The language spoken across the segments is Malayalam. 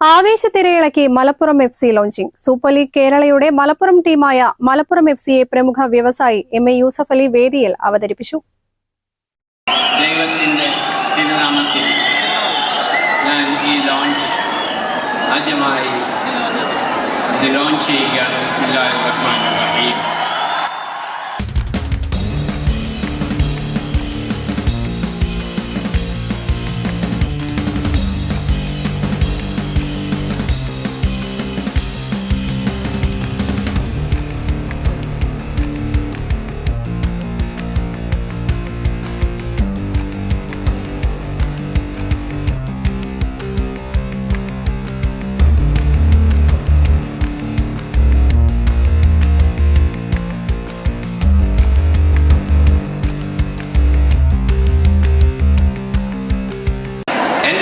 ആവേശത്തിരയിളക്കി Malappuram F C launching super league കേരളയുടെ മലപ്പുറം ടീമായ മലപ്പുറം എഫ് സിയെ പ്രമുഖ വ്യവസായി എം എ യൂസഫ് അലി വേദിയിൽ അവതരിപ്പിച്ചു. ദൈവത്തിന്റെ തിരുനാമത്തിൽ ഞാൻ ഈ ലോഞ്ച് ആദ്യമായി ഇത് ലോഞ്ച് ചെയ്യുകയാണ്.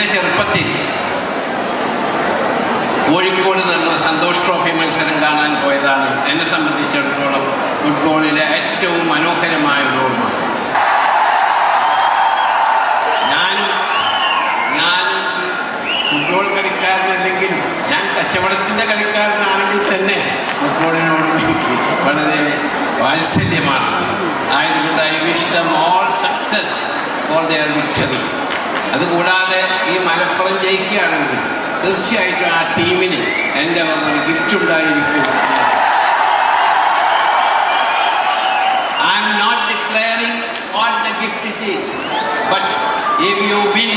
എന്റെ ചെറുപ്പത്തിൽ കോഴിക്കോട് നടന്ന സന്തോഷ് ട്രോഫി മത്സരം കാണാൻ പോയതാണ് എന്നെ സംബന്ധിച്ചിടത്തോളം ഫുട്ബോളിലെ ഏറ്റവും മനോഹരമായ ഒരു ഓർമ്മ. ഞാനും ഫുട്ബോൾ കളിക്കാരനല്ലെങ്കിൽ ഞാൻ കച്ചവടത്തിന്റെ കളിക്കാരനാണെങ്കിൽ തന്നെ ഫുട്ബോളിനോട് എനിക്ക് വളരെ വാത്സല്യമാണ്. ആയതുകൊണ്ട് I wish them all success for their victory അതുകൂടാതെ ഈ മലപ്പുറം ജയിക്കുകയാണെങ്കിൽ തീർച്ചയായിട്ടും ആ ടീമിന് എന്റെ വന്നൊരു ഗിഫ്റ്റ് ഉണ്ടായിരിക്കും. I am not declaring what the gift it is but if you win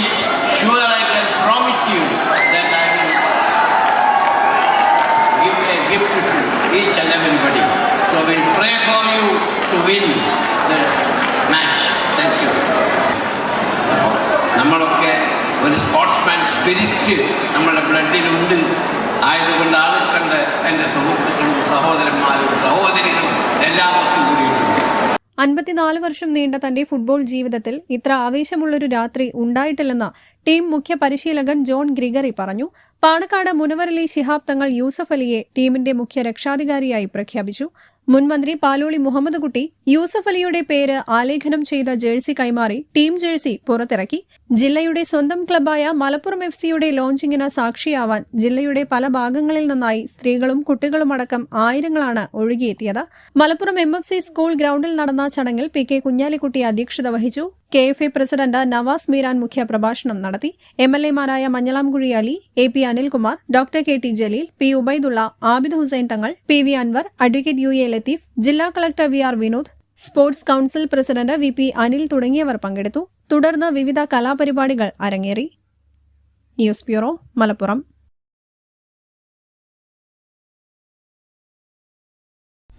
ഒരു സ്പോർട്സ്മാൻ സ്പിരിറ്റ് നമ്മുടെ ബ്ലഡിലുണ്ട് ആയതുകൊണ്ട് ആളെ കണ്ട് എന്റെ സുഹൃത്തുക്കളും സഹോദരന്മാരും സഹോദരികളും എല്ലാം ഒത്തുകൂടിയിട്ടുണ്ട് അൻപത്തിനാല് വർഷം നീണ്ട തന്റെ ഫുട്ബോൾ ജീവിതത്തിൽ ഇത്ര ആവേശമുള്ളൊരു രാത്രി ഉണ്ടായിട്ടില്ലെന്ന് ടീം മുഖ്യ പരിശീലകൻ ജോൺ ഗ്രിഗറി പറഞ്ഞു. പാണക്കാട് മുനവറലി ശിഹാബ് തങ്ങൾ യൂസഫ് അലിയെ ടീമിന്റെ മുഖ്യ രക്ഷാധികാരിയായി പ്രഖ്യാപിച്ചു. മുൻമന്ത്രി പാലോളി മുഹമ്മദ് കുട്ടി യൂസഫ് അലിയുടെ പേര് ആലേഖനം ചെയ്ത ജേഴ്സി കൈമാറി ടീം ജേഴ്സി പുറത്തിറക്കി. ജില്ലയുടെ സ്വന്തം ക്ലബായ മലപ്പുറം എഫ് സിയുടെ ലോഞ്ചിങ്ങിന് സാക്ഷിയാവാൻ ജില്ലയുടെ പല ഭാഗങ്ങളിൽ നിന്നായി സ്ത്രീകളും കുട്ടികളുമടക്കം ആയിരങ്ങളാണ് ഒഴുകിയെത്തിയത്. മലപ്പുറം എം സ്കൂൾ ഗ്രൗണ്ടിൽ നടന്ന ചടങ്ങിൽ പി കെ കുഞ്ഞാലിക്കുട്ടി അധ്യക്ഷത വഹിച്ചു. K F A president Navas Meeran മുഖ്യ പ്രഭാഷണം നടത്തി. M L എമാരായ Manjalamkuzhi Ali A P Anilkumar doctor K T Jaleel P Ubaidulla Abid Hussain Thangal P V Anvar advocate U A Latheef ജില്ലാ collector V R Vinod sports council president V P Anil തുടങ്ങിയവർ പങ്കെടുത്തു. തുടർന്ന് വിവിധ കലാപരിപാടികൾ അരങ്ങേറി. News bureau Malappuram.